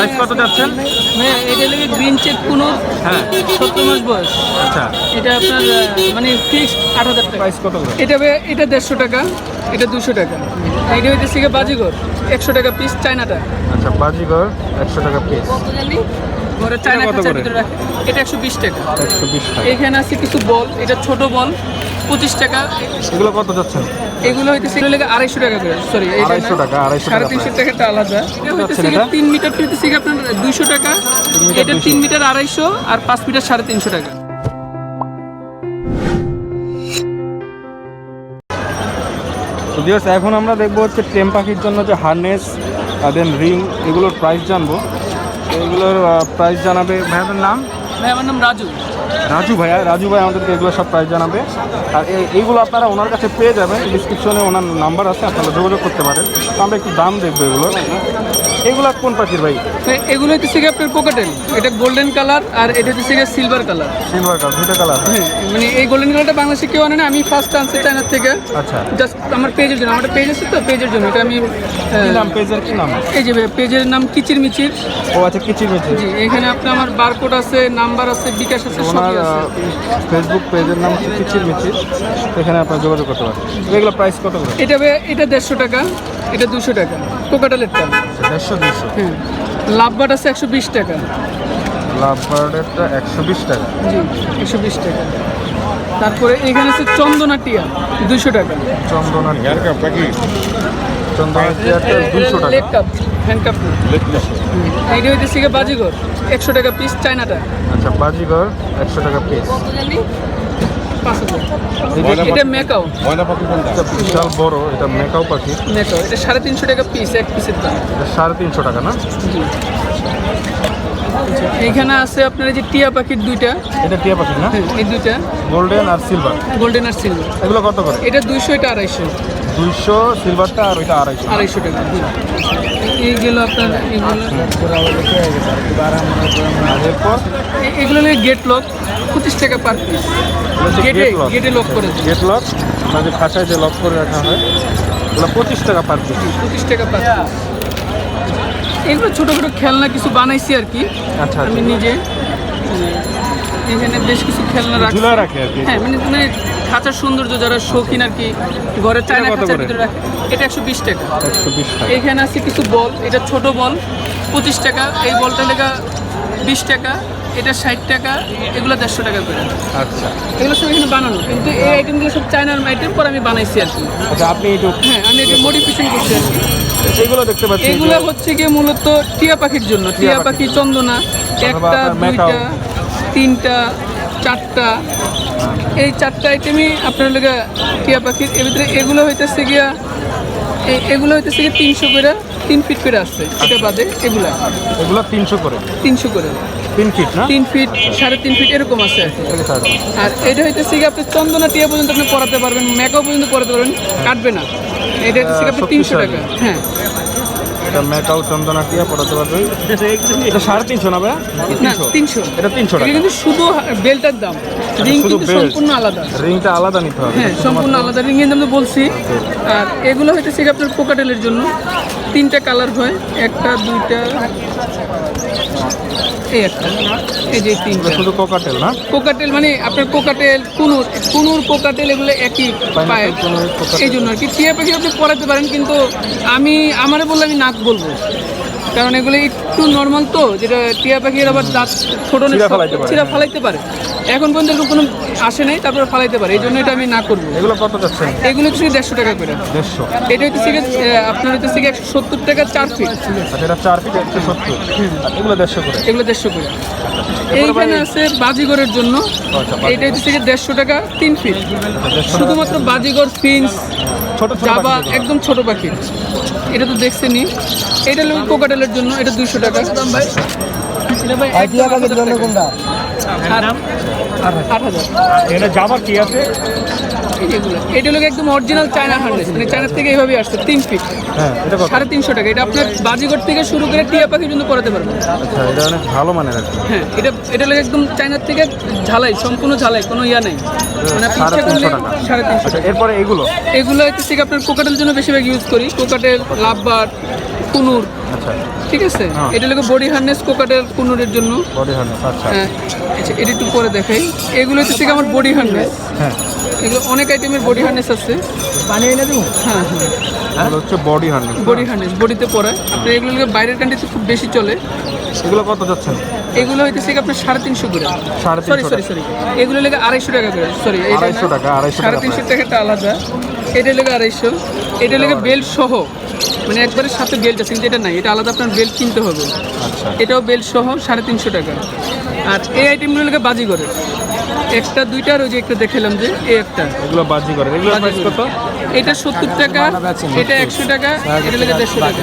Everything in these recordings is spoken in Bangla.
প্রাইস কত যাচ্ছেন? হ্যাঁ এটা লাগে গ্রিন চেক কোনো হ্যাঁ। সত্তর মাস বয়স। আচ্ছা। এটা আপনার মানে ফিক্সড আট হাজার টাকা। প্রাইস কত এটা এটা দেড়শো টাকা এটা দুশো টাকা। এটা হইতেছে গিয়ে বাজিগর একশো টাকা পিস চায়নাটা। আচ্ছা বাজিগর একশো টাকা পিস ঘরে চায়না খাঁচার ভিতরে রাখে। এটা একশো বিশ টাকা। এখানে আছে কিছু বল এটা ছোট বল পঁচিশ টাকা। এগুলো কত যাচ্ছেন এগুলো হইতেছে এগুলো লেগে আড়াইশো টাকা করে সরি 250 টাকা, 250 সাড়ে তিনশো টাকাটা আলাদা? তিন মিটার হইতেছে আপনার দুইশো টাকা। এটা তিন মিটার আড়াইশো আর পাঁচ মিটার সাড়ে তিনশো টাকা। এখন আমরা দেখব হচ্ছে টেম পাখির জন্য যে হারনেস দেন রিং এগুলোর প্রাইস জানব। এগুলোর প্রাইস জানাবে ভাইয়ের নাম? ভাই আমার নাম রাজু। রাজু ভাইয়া রাজু ভাই আমাদেরকে এগুলো সব প্রাইস জানাবে। আর এই- এইগুলো আপনারা ওনার কাছে পেয়ে যাবেন। ডিসক্রিপশনে ওনার নাম্বার আছে আপনারা যোগাযোগ করতে পারেন। তো আমরা একটু দাম দেখব এগুলো। এগুলো কোন পাখির ভাই? এগুলো হচ্ছে গিয়ে আপনার কোকাটেল এটা গোল্ডেন কালার আর এটা হচ্ছে গিয়ে সিলভার কালার সিলভার কালার দুটো কালার মানে এই গোল্ডেন কালারটা বাংলাদেশে কেউ আনে না। আমি ফার্স্ট আনছি চায়নার থেকে। আচ্ছা। জাস্ট আমার পেজের জন্য। আমার পেজ আছে তো? পেজের জন্য। এটা আমি নাম? পেজের কি নাম? এই যে পেজের নাম কিচির মিচির ও আচ্ছা কিচির মিচির জি এখানে আপনার আমার বারকোড আছে নাম্বার আছে বিকাশ আছে ওনার আছে ফেসবুক পেজের নাম হচ্ছে কিচির মিচির। এখানে আপনারা যোগাযোগ করতে পারেন। এগুলো প্রাইস কত করে? এটা এটা দেড়শো টাকা এটা দুশো টাকা। কোকাটালেরটা দেড়শো দুশো। হ্যাঁ লাভবাট আছে একশো বিশ টাকা। লাভ বার্ডেরটা একশো বিশ টাকা। জি একশো বিশ টাকা। তারপরে এখানে আছে চন্দনা টিয়া দুশো টাকা। চন্দনা পাখি চন্দনা টিয়ারটা দুশো লেগ কাপ হ্যান্ড কাপ। এইটা হইতেছে গিয়ে একশো টাকা পিস চায়নাটা। আচ্ছা বাজিগর একশো টাকা পিস এটা মেকাও। বিশাল বড় এটা মেকাও পাখি। মেকাও। এটা সাড়ে তিনশো টাকা পিস এক পিসের দাম। সাড়ে তিনশো টাকা না? জি। এইখানে আছে আপনার যে টিয়া পাখির দুইটা। এটা টিয়া পাখি না? হ্যাঁ এই দুইটা। গোল্ডেন আর সিলভার গোল্ডেন আর সিলভার এগুলো কত করে? এটা দুইশো এটা আড়াইশো। দুইশো সিলভারটা আর ওইটা আড়াইশো আড়াইশো টাকা এই গেল আপনার এরপর? এগুলো গেট লক পঁচিশ টাকা পার পিস গেটে গেটে লক করে গেট লক মানে খাঁচায় যে লক করে রাখা হয় ওগুলো পঁচিশ টাকা পার পিস পঁচিশ টাকা পার এগুলো ছোটো ছোটো খেলনা কিছু বানাইছি আর কি। আচ্ছা আমি আচ্ছা নিজে এখানে বেশ কিছু খেলনা রাখে কি। হ্যাঁ মানে মানে খাঁচার সৌন্দর্য যারা শৌখিন আর কি ঘরের চায়না খাঁচার ভিতরে রাখে। এটা একশো বিশ টাকা। একশো বিশ টাকা। এখানে আছে কিছু বল এটা ছোট বল পঁচিশ টাকা। এই বলটা লেখা বিশ টাকা এটা ষাট টাকা এগুলো দেড়শো টাকা করে। আচ্ছা। এগুলো সব এখানে বানানো। কিন্তু এই আইটেমগুলো সব চায়নার আইটেম পর আমি বানাইছি আর কি। আচ্ছা আপনি একটু হ্যাঁ আমি এটা মডিফিকেশন করছি আর কি। এগুলো দেখতে পাচ্ছি এগুলো হচ্ছে গিয়ে মূলত টিয়া পাখির জন্য। টিয়া। পাখি। চন্দনা একটা দুইটা তিনটা চারটা এই চারটা আইটেমই আপনার লেগে টিয়া পাখির এর ভিতরে এগুলো হইতেছে গিয়া এগুলো হইতেছে গিয়ে তিনশো করে তিন ফিট করে আসছে এটা বাদে এগুলা। এগুলো তিনশো করে? তিনশো করে। তিন ফিট না? তিন ফিট সাড়ে তিন ফিট এরকম আছে। আর এটা হইতেছে গিয়ে আপনি চন্দনা টিয়া পর্যন্ত আপনি পড়াতে পারবেন মেকআপ পর্যন্ত পড়াতে পারবেন কাটবে না। এটা হচ্ছে গিয়ে আপনি তিনশো টাকা হ্যাঁ। এটা মেকাও চন্দনা টিয়া পড়াতে পারবে? এটা সাড়ে তিনশো না ভাই তিনশো। এটা তিনশো টাকা। কিন্তু শুধু বেলটার দাম। রিং কিন্তু সম্পূর্ণ আলাদা। রিংটা আলাদা নিতে হবে। হ্যাঁ সম্পূর্ণ আলাদা। রিং এর দাম তো বলছি। আর এগুলো হচ্ছে সেটা আপনার পোকাটেলের জন্য। তিনটা কালার হয়। একটা দুইটা। এই একটা এই যে তিনটা। শুধু কোকাটেল না? কোকাটেল মানে আপনার কোকাটেল কুনুর কুনুর কোকাটেল এগুলো একই পায়। এই জন্য আর কি। টিয়া পাখি আপনি পড়াতে পারেন কিন্তু আমি আমারে বললে আমি নাক বলব। কারণ এগুলো একটু নর্মাল তো যেটা টিয়া পাখির আবার দাঁত ছোট ছিঁড়া ফেলাইতে ফালাইতে পারে। এখন পর্যন্ত কোনো আসে নাই তারপরে ফালাইতে পারে এই জন্য এটা আমি না করব। এগুলো কত যাচ্ছে? এগুলো হচ্ছে দেড়শো টাকা করে। দেড়শো। এটা হচ্ছে আপনার হচ্ছে একশো সত্তর টাকা চার ফিট আচ্ছা এটা চার ফিট একশো সত্তর। এগুলো দেড়শো করে? এগুলো দেড়শো করে। এইখানে আছে বাজিগরের জন্য। আচ্ছা, এটা হচ্ছে দেড়শো টাকা তিন ফিট শুধুমাত্র বাজিগর ফিন্স ছোট ছোট জাবা একদম ছোট পাখি। এটা তো দেখছেনি এটা লোক কোকাটেলের জন্য এটা দুইশো টাকা। ভাই? এটা ভাই এক লাখ আট হাজার। এটা জাবা কি আছে? যেগুলো। এটা হলো একদম অরিজিনাল চায়না হার্নেস মানে চায়নার থেকে এইভাবে আসছে তিন ফিট হ্যাঁ এটা কত? সাড়ে তিনশো টাকা। এটা আপনার বাজিগর থেকে শুরু করে টিয়া পাখি পর্যন্ত করাতে পারবেন। আচ্ছা এটা অনেক ভালো মানের আর কি হ্যাঁ এটা এটা হলো একদম চায়নার থেকে ঝালাই সম্পূর্ণ ঝালাই কোনো ইয়া নেই। মানে আপনি সাড়ে ইচ্ছা করলে তিনশো টাকা। সাড়ে তিনশো আচ্ছা এরপরে এগুলো? এগুলো হচ্ছে থেকে আপনার কোকাটেল জন্য বেশিরভাগ ইউজ করি। কোকাটেল লাভবার কুনুর। আচ্ছা। ঠিক আছে? হ্যাঁ। এটা লোকে বডি হার্নেস কোকাটের কুনুরের জন্য। বডি হার্নেস আচ্ছা। হ্যাঁ। আচ্ছা এটা একটু পরে দেখাই। এগুলো হচ্ছে আমার বডি হার্নেস। হ্যাঁ। এগুলো অনেক আইটেমের বডি হার্নেস আছে। পানি হ্যাঁ হ্যাঁ। এগুলো হচ্ছে বডি হার্নেস বডি হার্নেস বডিতে পরে আপনার এগুলো বাইরের কান্ট্রিতে খুব বেশি চলে। এগুলো কত যাচ্ছেন এগুলো হইতেছে কি আপনার সাড়ে তিনশো করে। সাড়ে সরি সরি সরি এগুলো লেগে আড়াইশো টাকা করে। সরি আড়াইশো টাকা, সাড়ে টাকা তিনশো টাকাটা আলাদা। এটা লেগে আড়াইশো। এটা লেগে বেল্ট সহ। মানে একবারে সাথে বেল্ট আছে কিন্তু এটা নাই এটা আলাদা আপনার বেল্ট কিনতে হবে। আচ্ছা। এটাও বেল্ট সহ সাড়ে তিনশো টাকা। আর এই আইটেমগুলো লেগে বাজি করে একটা দুইটা আর ওই যে একটা দেখালাম যে এই একটা। এগুলো বাজি করে এগুলো প্রাইস কত? এটা সত্তর টাকা এটা একশো টাকা এটা লেগে দেড়শো টাকা।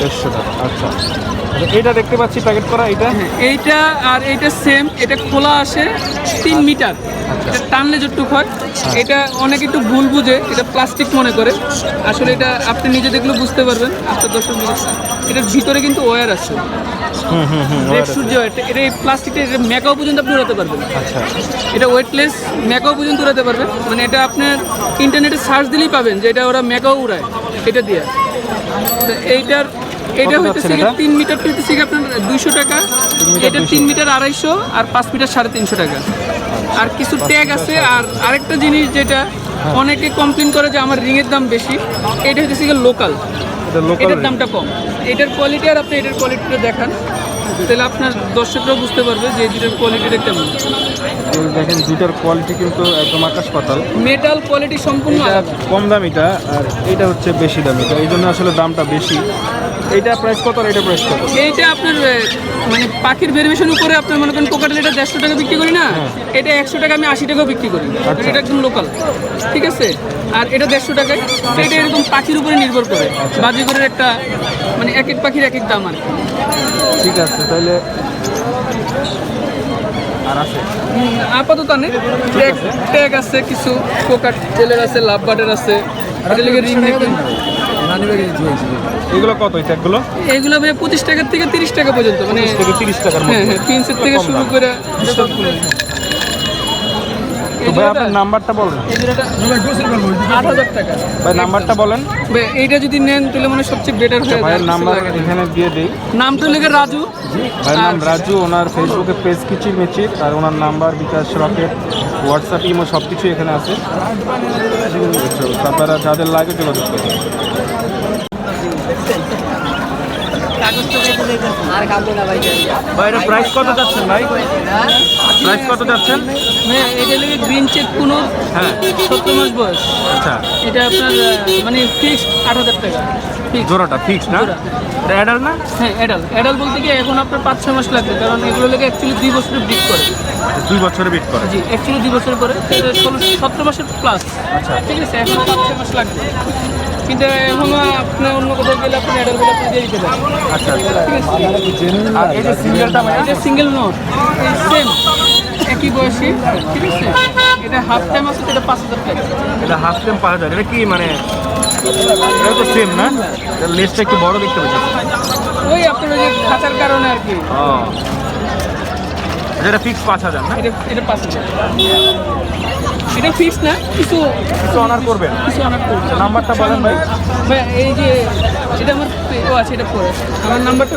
দেড়শো টাকা আচ্ছা। আচ্ছা, এইটা দেখতে পাচ্ছি প্যাকেট করা এটা হ্যাঁ, এইটা আর এইটা সেম এটা খোলা আসে তিন মিটার। এটা টানলে যতটুকু হয় এটা অনেক একটু ভুল বুঝে এটা প্লাস্টিক মনে করে। আসলে এটা আপনি নিজে দেখলে বুঝতে পারবেন আপনার দর্শক এটার ভিতরে কিন্তু ওয়্যার আছে। এটা এই প্লাস্টিকটা এটা মেকাও পর্যন্ত আপনি উড়াতে পারবেন। আচ্ছা। এটা ওয়েটলেস মেকাও পর্যন্ত উড়াতে পারবেন। মানে এটা আপনার ইন্টারনেটে সার্চ দিলেই পাবেন যে এটা ওরা মেকাও উড়ায় এটা দিয়ে। এইটার এটা হইতেছে? তিন মিটার হইতেছে আপনার দুইশো টাকা। এটা তিন মিটার আড়াইশো আর পাঁচ মিটার সাড়ে তিনশো টাকা। আর কিছু ট্যাগ আছে আর আরেকটা জিনিস যেটা হ্যাঁ। অনেকে কমপ্লেন করে যে আমার রিংয়ের দাম বেশি এটা হচ্ছে লোকাল এটার দামটা কম। এটার কোয়ালিটি আর আপনি এটার কোয়ালিটিটা দেখান তাহলে আপনার দর্শকরাও বুঝতে পারবে যে এটার দুটার কোয়ালিটিটা কেমন। দেখেন দুইটার কোয়ালিটি কিন্তু একদম আকাশ পাতাল। মেটাল কোয়ালিটি সম্পূর্ণ এটা কম দামিটা আর এটা হচ্ছে বেশি দামিটা এই জন্য আসলে দামটা বেশি। এইটা প্রাইস কত আর এটা প্রাইস কত? এইটা আপনার মানে পাখির ভেরিয়েশন উপরে আপনার মনে করেন কোকাটেল এটা দেড়শো টাকা বিক্রি করি না? এটা একশো টাকা আমি আশি টাকাও বিক্রি করি। হ্যাঁ। আচ্ছা। এটা একদম লোকাল ঠিক আছে? আর এটা দেড়শো টাকায়। এটা এরকম পাখির উপরে নির্ভর করে। আচ্ছা। বাজিগরের একটা মানে এক এক পাখির এক এক দাম আর। ঠিক আছে তাহলে আর আছে। আপাতত নেই। ট্যাগ ট্যাগ আছে কিছু কোকাট জেলের আছে লাভ বাটের আছে। এগুলো কত ট্যাগগুলো এগুলো ভাই পঁচিশ টাকার থেকে তিরিশ টাকা পর্যন্ত মানে তিরিশ টাকার হ্যাঁ মধ্যে। হ্যাঁ তিনশো থেকে শুরু করে ভাই আপনার নাম্বারটা বলেন। আট হাজার টাকা। ভাই নাম্বারটা বলেন। ভাই, এইটা যদি নেন তাহলে মানে সবচেয়ে বেটার হয়ে ভাইয়ের নাম্বার এখানে দিয়ে দিই। নামটা লেগে রাজু। ভাইয়ের নাম রাজু ওনার ফেসবুকে পেজ কিচির মিচির আর ওনার number bKash Rocket WhatsApp imo সব কিছুই এখানে আছে। আপনারা যাদের লাগে যোগাযোগ করুন ভাই এটা প্রাইস কত যাচ্ছেন ভাই? প্রাইস কত যাচ্ছেন? হ্যাঁ এটা লেগে গ্রিন চেক কোনো হ্যাঁ। সত্তর মাস বয়স। আচ্ছা। এটা আপনার মানে ফিক্সড আট হাজার টাকা। ফিক্সড জোড়াটা ফিক্স না। এটা অ্যাডাল না? হ্যাঁ অ্যাডাল অ্যাডাল বলতে কি এখন আপনার পাঁচ ছয় মাস লাগবে কারণ এগুলো লেগে অ্যাকচুয়ালি দুই বছরের ব্রিক করে। দুই বছরে বিট করে। জি অ্যাকচুয়ালি দুই বছর পরে ষোলো সতেরো মাসের প্লাস আচ্ছা। ঠিক আছে এখন পাঁচ ছয় মাস লাগবে। কিন্তু এখন আপনি অন্য কোথাও গেলে আপনি অ্যাডাল বলে দিয়ে দিতে পারেন আচ্ছা আছে? আর এই যে সিঙ্গেলটা সিঙ্গেল নোট সেম একই বয়সী ঠিক আছে? এটা হাফ টাইম আছে এটা পাঁচ হাজার টাকা। এটা হাফ টাইম পাওয়া যায় এটা কি মানে এটা তো সেম না? লেসটা একটু বড় দেখতে পাচ্ছি। ওই আপনার ওই যে খাঁচার কারণে আর কি। ও। এটা ফিক্স পাঁচ হাজার না? এটা এটা পাঁচ হাজার। এটা ফিক্স না কিছু কিছু অনার করবেন? কিছু অনার করবে নাম্বারটা বলেন ভাই। ভাই এই যে এটা আমার ও আছে এটা পরে আমার নাম্বারটা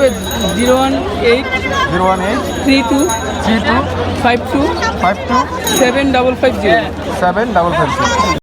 zero one eight zero one eight three two three two five two five two seven double five zero seven double five